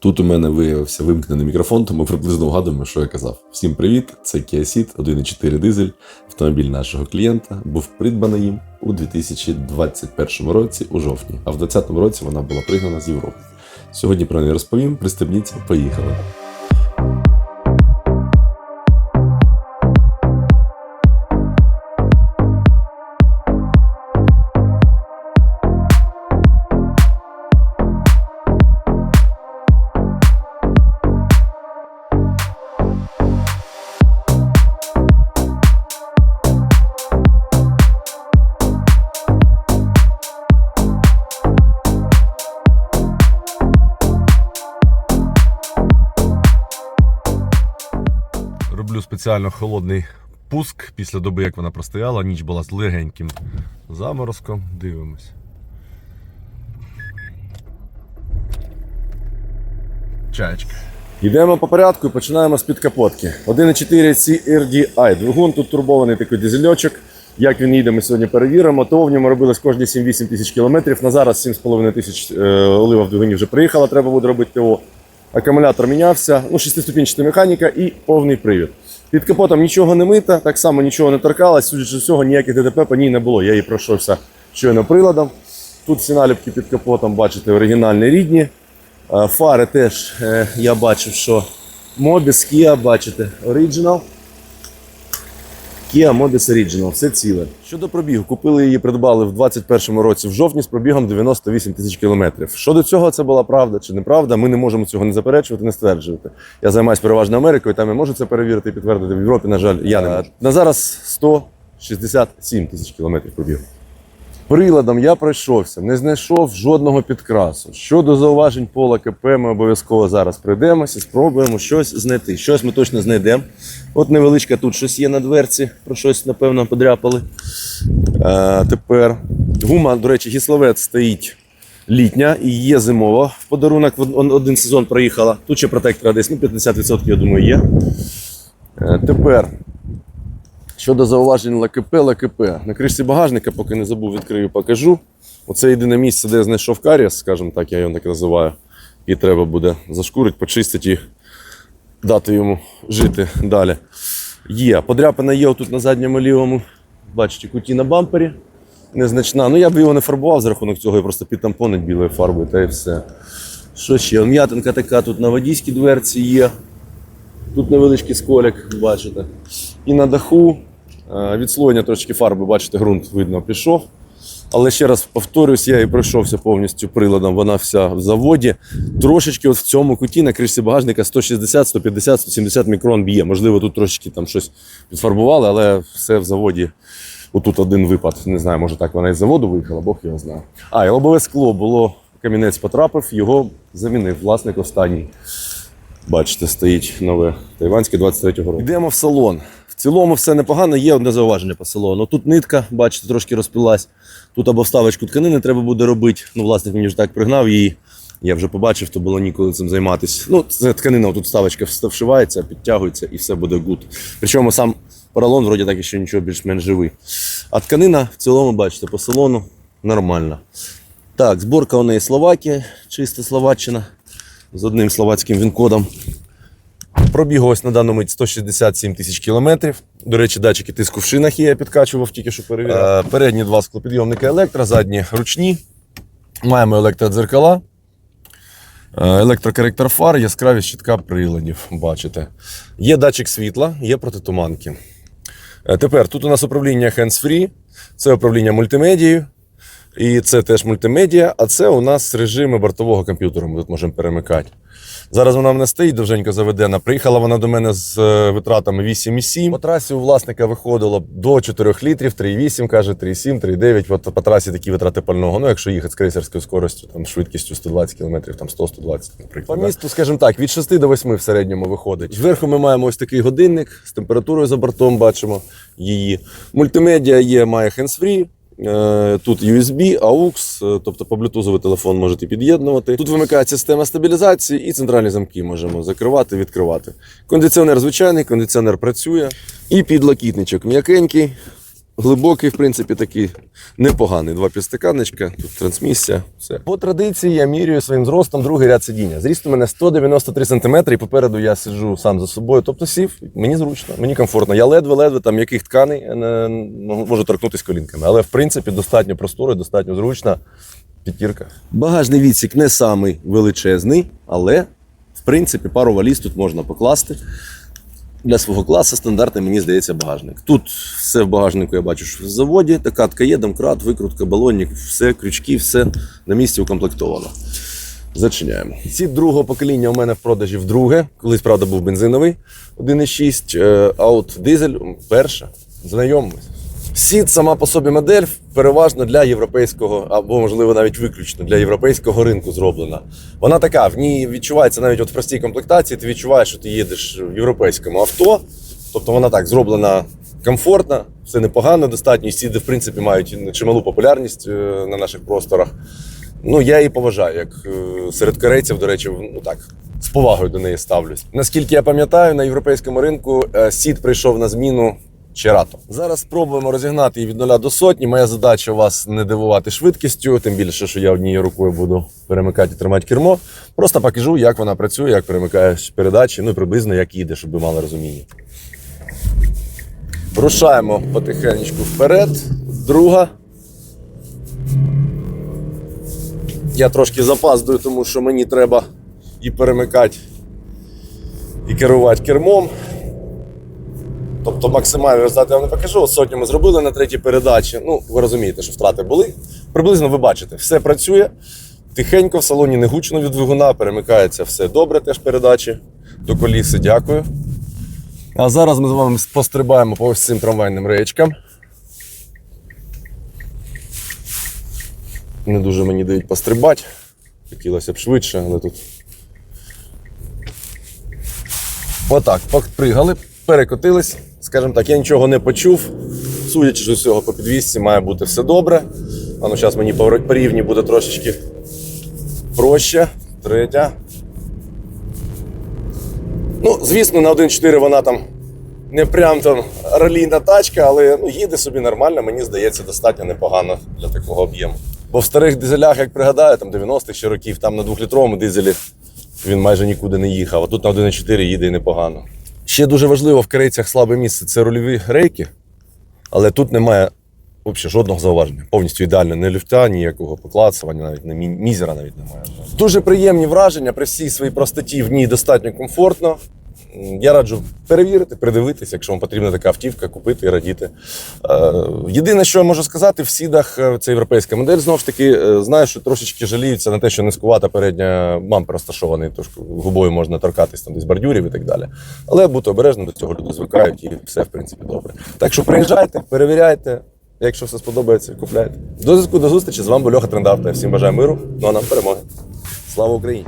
Тут у мене виявився вимкнений мікрофон, тому приблизно вгадуємо, що я казав. Всім привіт! Це Kia Ceed 1.4 дизель. Автомобіль нашого клієнта був придбаний їм у 2021 році у жовтні, а в 2020 році вона була пригнана з Європи. Сьогодні про неї розповім. Пристебніться, поїхали. Роблю спеціально холодний пуск після доби, як вона простояла. Ніч була з легеньким заморозком. Дивимось. Чаєчка. Йдемо по порядку і починаємо з підкапотки. 1.4 CRDI. Двигун тут турбований такий дизельочок. Як він їде, ми сьогодні перевіримо. ТО в ньому робилось кожні 7-8 тисяч кілометрів. На зараз 7,5 тисяч е, олива в двигуні вже приїхала, треба буде робити ТО. Акумулятор мінявся, ну, шестиступінчата механіка і повний привід. Під капотом нічого не мита, так само нічого не торкалось, судячи з цього, ніяких ДТП по ній не було. Я її пройшовся щойно приладом. Тут всі наліпки під капотом, бачите, оригінальні рідні. Е, Фари теж е, я бачив, що Mobis, Kia, бачите, Original. Kia Modis Original, все ціле. Щодо пробігу, купили її, придбали в 2021 році в жовтні з пробігом 98 тисяч кілометрів. Щодо цього, це була правда чи неправда, ми не можемо цього не заперечувати, не стверджувати. Я займаюся переважно Америкою, там я можу це перевірити і підтвердити. В Європі, на жаль, я не можу. На зараз 167 тисяч кілометрів пробігу. Приладом я пройшовся, не знайшов жодного підкрасу. Щодо зауважень пола КП, ми обов'язково зараз прийдемося, спробуємо щось знайти. Щось ми точно знайдемо. От невеличка тут щось є на дверці, про щось, напевно, подряпали. Е, тепер гума, до речі, гісловець стоїть літня і є зимова. В подарунок один сезон проїхала. Тут ще протектора десь ну, 50%, я думаю, є. Е, тепер Щодо зауважень ЛКП, ЛКП. На кришці багажника, поки не забув, відкрию, покажу. Оце єдине місце, де я знайшов каріс, скажімо так, я його так називаю. І треба буде зашкурити, почистити і дати йому жити далі. Є. Подряпина є отут на задньому лівому. Бачите, куті на бампері. Незначна. Ну я б його не фарбував за рахунок цього, я просто підтампонить білою фарбою та і все. Що ще? М'ятинка така тут на водійській дверці є. Тут невеличкий сколик, бачите. І на даху відслоєння трошки фарби, бачите, ґрунт видно пішов. Але ще раз повторюсь, я і пройшовся повністю приладом, вона вся в заводі. Трошечки от в цьому куті на кришці багажника 160, 150, 170 мікрон б'є. Можливо, тут трошечки там щось підфарбували, але все в заводі. Отут один випад, не знаю, може так вона із заводу виїхала, Бог його знає. А, і лобове скло було, камінець потрапив, його замінив власник останній. Бачите, стоїть нове тайванське 23-го року. Йдемо в салон. Цілому все непогано, є одне зауваження по салону. Тут нитка, бачите, трошки розпилась. Тут або вставочку тканини треба буде робити. Ну, власник мені вже так пригнав її. Я вже побачив, то було ніколи цим займатися. Ну, це тканина, тут вставочка вшивається, підтягується і все буде гуд. Причому сам поролон, вроді так, ще нічого більш-менш живий. А тканина в цілому, бачите, по салону нормальна. Так, зборка у неї Словакія, чиста Словаччина з одним словацьким він-кодом. Пробіг ось на даному мить 167 тисяч кілометрів. До речі, датчики тиску в шинах є, я підкачував, тільки що перевіряв. Е, передні два склопідйомники електро, задні ручні. Маємо електродзеркала. Е, Електрокоректор фар, яскравість щитка приладів. Бачите. Є датчик світла, є протитуманки. Е, Тепер тут у нас управління hands-free, це управління мультимедією. І це теж мультимедіа, а це у нас режими бортового комп'ютера. Ми тут можемо перемикати. Зараз вона в мене стоїть, довженько заведена. Приїхала вона до мене з е, витратами 8,7. По трасі у власника виходило до 4 літрів, 3,8, каже, 3,7, 3,9. От по трасі такі витрати пального. Ну, якщо їхати з крейсерською скоростю, там швидкістю 120 км, там 100-120, наприклад. По місту, скажімо так, від 6 до 8 в середньому виходить. Зверху ми маємо ось такий годинник з температурою за бортом, бачимо її. Мультимедіа є, має hands-free. Е, Тут USB, AUX, е, тобто по блютузовий телефон можете під'єднувати. Тут вимикається система стабілізації і центральні замки можемо закривати, відкривати. Кондиціонер звичайний, кондиціонер працює. І підлокітничок м'якенький. Глибокий, в принципі, такий непоганий. Два підстаканничка, тут трансмісія. Все. По традиції я міряю своїм зростом другий ряд сиджіння. Зріст у мене 193 см, і попереду я сиджу сам за собою. Тобто сів, мені зручно, мені комфортно. Я ледве-ледве там яких тканей е, не можу торкнутися колінками. Але в принципі достатньо простору, достатньо зручно. П'ятірка. Багажний відсік не самий величезний, але в принципі пару валіз тут можна покласти. Для свого класу стандартний, мені здається, багажник. Тут все в багажнику я бачу, що в заводі. Така є, домкрат, викрутка, балонник, все, крючки, все на місці укомплектовано. Зачиняємо. Ці другого покоління у мене в продажі вдруге. Колись, правда, був бензиновий 1,6, е, а от дизель перша. Знайомий. Сіт сама по собі модель переважно для європейського, або можливо навіть виключно для європейського ринку зроблена. Вона така, в ній відчувається навіть от в простій комплектації, ти відчуваєш, що ти їдеш в європейському авто. Тобто вона так зроблена комфортно, все непогано, достатньо. Сіди, в принципі, мають чималу популярність е, на наших просторах. Ну, я її поважаю, як е, серед корейців, до речі, ну так, з повагою до неї ставлюсь. Наскільки я пам'ятаю, на європейському ринку е, сіт прийшов на зміну Чирато. Зараз спробуємо розігнати її від нуля до сотні. Моя задача вас не дивувати швидкістю, тим більше, що я однією рукою буду перемикати і тримати кермо. Просто покажу, як вона працює, як перемикає передачі, ну і приблизно як їде, щоб ви мали розуміння. Рушаємо потихенечку вперед. Друга. Я трошки запаздую, тому що мені треба і перемикати, і керувати кермом. Тобто максимальний результат я вам не покажу. От ми зробили на третій передачі. Ну, ви розумієте, що втрати були. Приблизно ви бачите, все працює. Тихенько в салоні не гучно від двигуна, перемикається все добре, теж передачі. До коліси, дякую. А зараз ми з вами пострибаємо по ось цим трамвайним реєчкам. Не дуже мені дають пострибати. Хотілося б швидше, але тут. Отак, попригали, перекотились. Скажімо так, я нічого не почув. Судячи з усього по підвісці, має бути все добре. А ну зараз мені по рівні буде трошечки проще. Третя. Ну, звісно, на 1.4 вона там не прям там ралійна тачка, але ну, їде собі нормально, мені здається, достатньо непогано для такого об'єму. Бо в старих дизелях, як пригадаю, там 90-х ще років, там на 2-літровому дизелі він майже нікуди не їхав, а тут на 1.4 їде і непогано. Ще дуже важливо в корейцях слабе місце це рульові рейки, але тут немає взагалі жодного зауваження. Повністю ідеально, не люфта, ніякого поклацування, навіть не мізера навіть немає. Дуже приємні враження при всій своїй простоті в ній достатньо комфортно. Я раджу перевірити, придивитися, якщо вам потрібна така автівка, купити і радіти. Е, Єдине, що я можу сказати, в сідах е, це європейська модель. Знову ж таки, е, знаю, що трошечки жаліються на те, що низькувата передня бампер розташований, тож губою можна торкатись там десь бордюрів і так далі. Але бути обережним до цього люди звикають і все в принципі добре. Так що приїжджайте, перевіряйте. Якщо все сподобається, купляйте. До зв'язку, до зустрічі. З вами був Льоха Трендавта. Всім бажаю миру, ну а нам перемоги. Слава Україні!